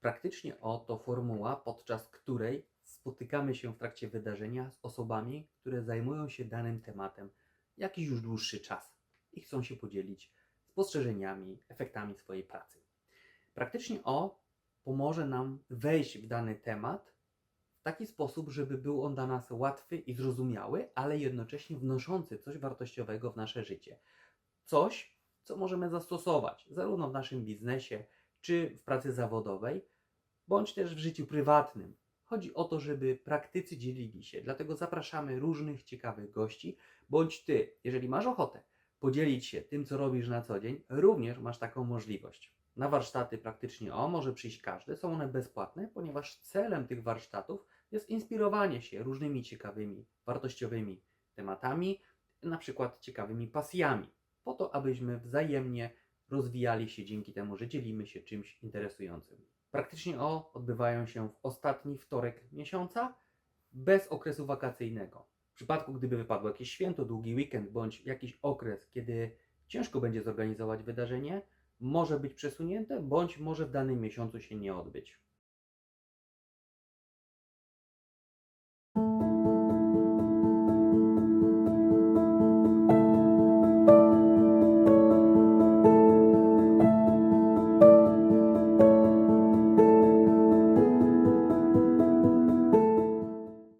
Praktycznie o to formuła, podczas której spotykamy się w trakcie wydarzenia z osobami, które zajmują się danym tematem jakiś już dłuższy czas i chcą się podzielić spostrzeżeniami, efektami swojej pracy. Praktycznie o pomoże nam wejść w dany temat w taki sposób, żeby był on dla nas łatwy i zrozumiały, ale jednocześnie wnoszący coś wartościowego w nasze życie. Coś, co możemy zastosować zarówno w naszym biznesie, czy w pracy zawodowej, bądź też w życiu prywatnym. Chodzi o to, żeby praktycy dzielili się, dlatego zapraszamy różnych ciekawych gości, bądź ty, jeżeli masz ochotę podzielić się tym, co robisz na co dzień, również masz taką możliwość. Na warsztaty praktycznie o może przyjść każdy, są one bezpłatne, ponieważ celem tych warsztatów jest inspirowanie się różnymi ciekawymi, wartościowymi tematami, na przykład ciekawymi pasjami, po to, abyśmy wzajemnie rozwijali się dzięki temu, że dzielimy się czymś interesującym. Praktycznie o odbywają się w ostatni wtorek miesiąca bez okresu wakacyjnego. W przypadku, gdyby wypadło jakieś święto, długi weekend bądź jakiś okres, kiedy ciężko będzie zorganizować wydarzenie, może być przesunięte bądź może w danym miesiącu się nie odbyć.